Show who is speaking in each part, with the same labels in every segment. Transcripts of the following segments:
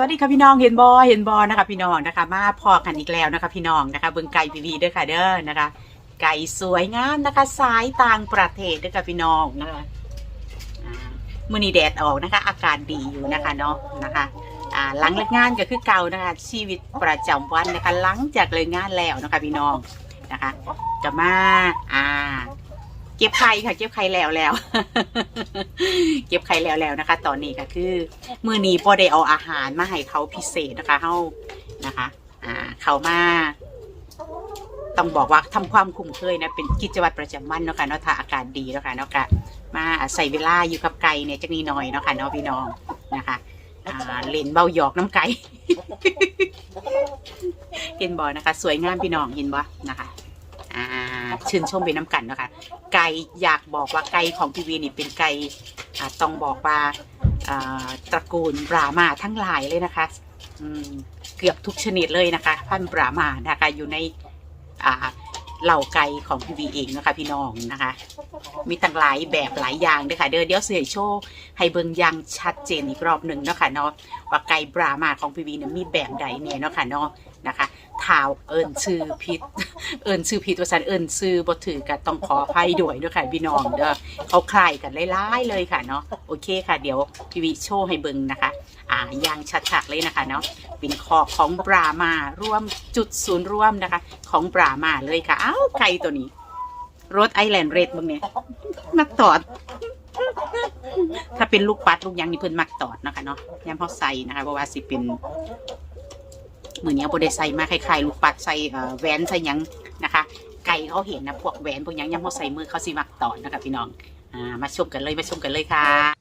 Speaker 1: วัสดีค่ะพี่น้องเห็นบอเห็นบอนะคะพี่น้องนะคะ มาพอกันอีกแล้วนะคะ พี่น้องนะคะเบิ่งไก่พีวีด้วยค่ะเด้อนะคะ ไก่สวยงามนะคะสายต่างประเทศด้วยค่ะพี่น้องนะคะมื้อนี้แดดออกนะคะ อากาศดีอยู่นะคะเนาะนะคะหลังเลิกงานก็คือเก่านะคะ ชีวิตประจำวันนะคะ หลังจากเลิกงานแล้วนะคะ พี่น้องนะคะ จะมาอ่า เก็บไข่ค่ะ เก็บไข่แล้วแล้ว เก็บไข่แล้วแล้วนะคะ ตอนนี้ก็คือมือนี้พอได้เอาอาหารมาให้เขาพิเศษนะคะเฮานะคะ อ่า เขามาต้องบอกว่าทำความคุ้มเคยนะเป็นกิจวัตรประจำวันเนาะค่ะเนาะถ้าอากาศดีเนาะค่ะเนาะก็มาใส่เวลาอยู่กับไก่เนี่ยจักนี้หน่อยเนาะค่ะเนาะพี่น้องนะคะอ่าเล่นเบาหยอกน้ำไก่เห็นบอนะคะ สวยงามพี่น้องเห็นบ่นะคะ ชื่นชมเป็นน้ำกันนะคะ ไก่อยากบอกว่าไก่ของพีวีนี่เป็นไก่อ่าต้องบอกว่าอ่าตระกูลบรามาทั้งหลายเลยนะคะอืมเกือบทุกชนิดเลยนะคะ พันธุ์บรามานะคะอยู่ในอ่าเหล่าไก่ของพีวีเองนะคะ พี่น้องนะคะ มีต่างหลายแบบหลายอย่างด้วยค่ะเดี๋ยวเดี๋ยวเสียโชว์ให้เบิ่งอยังชัดเจนอีกรอบหนึ่งเนาะค่ะเนาะว่าไก่บรามาของพีวีเนี่ยมีแบบใดเนี่ยเนาะค่ะเนาะนะคะ ท้าวเอิญชื่อพิษเอิญชื่อพิษว่าสันเอิญชื่อบ่ถือกันต้องขออภัยด้วยด้วยค่ะพี่น้องเด้อเขาคลายกันหลายๆเลยค่ะเนาะโอเคค่ะ เดี๋ยวพี่วีโชว์ให้เบิ่งนะคะอ่าอย่างชัดๆเลยนะคะเนาะเป็นคอของบรามาร่วมจุดศูนย์ร่วมนะคะ ของบรามาเลยค่ะอ้าวไก่ตัวนี้รถไอแลนด์เรดบึงเนี่ยมาตอด ถ้าเป็นลูกปัดลูกยังนี่เพิ่นมักตอดนะคะเนาะยามเขาใส่นะคะเพราะว่าสิเป็น มือนี้บ่ได้ใส่มาคล้ายๆลูกปัดใส่แหวนใส่ยังนะคะ ไก่เขาเห็นนะพวกแหวนพวกยังยังเขาใส่มือเขาสิมักตอนะคะพี่น้องอมาชมกันเลยมาชมกันเลยค่ะ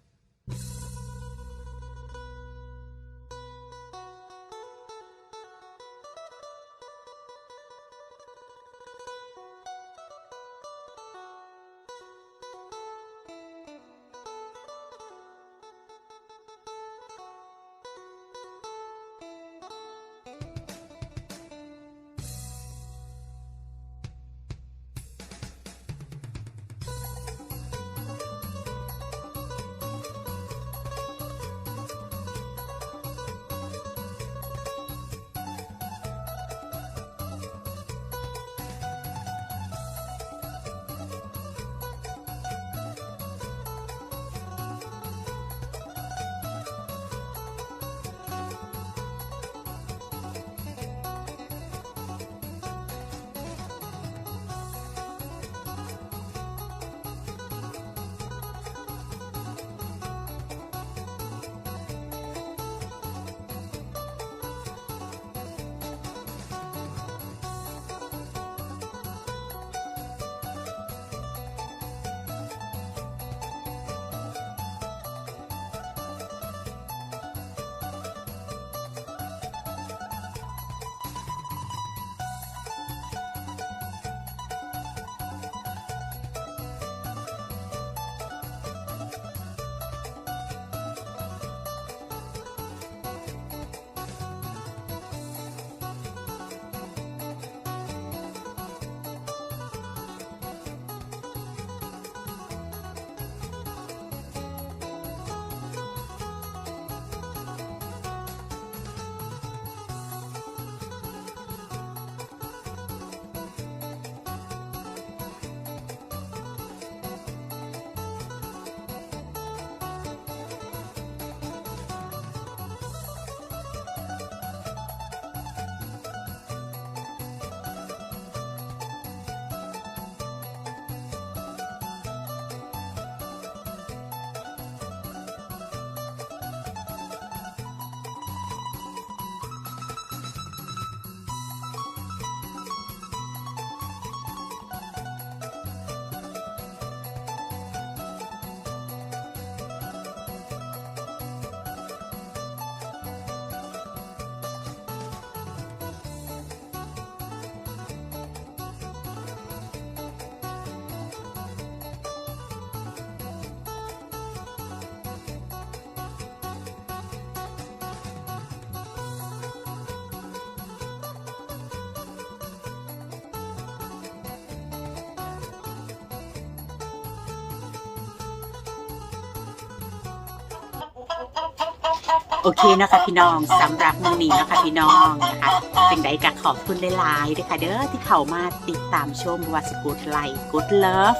Speaker 1: โอเคนะคะพี่น้องสำหรับมือนี้นะคะพี่น้องนะคะเป็นไดกะขอบคุณหลายๆด้วยค่ะเด้อที่เข้ามาติดตามชมว่าสกดไลค์กดเลิฟ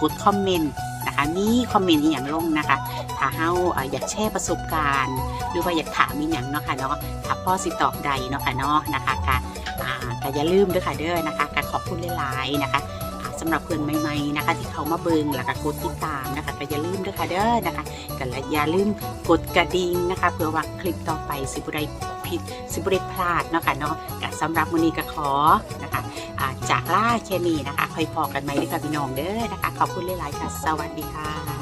Speaker 1: กดคอมเมนต์นะคะมีคอมเมนต์อย่างลงนะคะ ถ้าเฮาอยากแชร์ประสบการณ์ หรือว่าอยากถามมีอย่างเนาะค่ะเนาะถ้าพ่อสิตอบใดเนาะค่ะเนาะนะคะก็อย่าลืมด้วยค่ะเด้อนะคะกะขอบคุณหลายๆนะคะ สำหรับเพื่อนใหม่ๆนะคะ ที่เขามาเบิงแล้วก็กดติดตามนะคะก็อย่าลืมด้วยค่ะเด้อนะคะกันและอย่าลืมกดกระดิ่งนะคะ เพื่อว่าคลิปต่อไปสิบุได้ผิดสิบุได้พลาดเนาะค่ะเนาะก็สำหรับวันนี้ก็ขอนะคะาจากล่าแค่นี้นะคะค่อยพอกันไหมด้วยค่ะพี่น้องเด้อนะคะขอบคุณหลายๆค่ะ สวัสดีค่ะ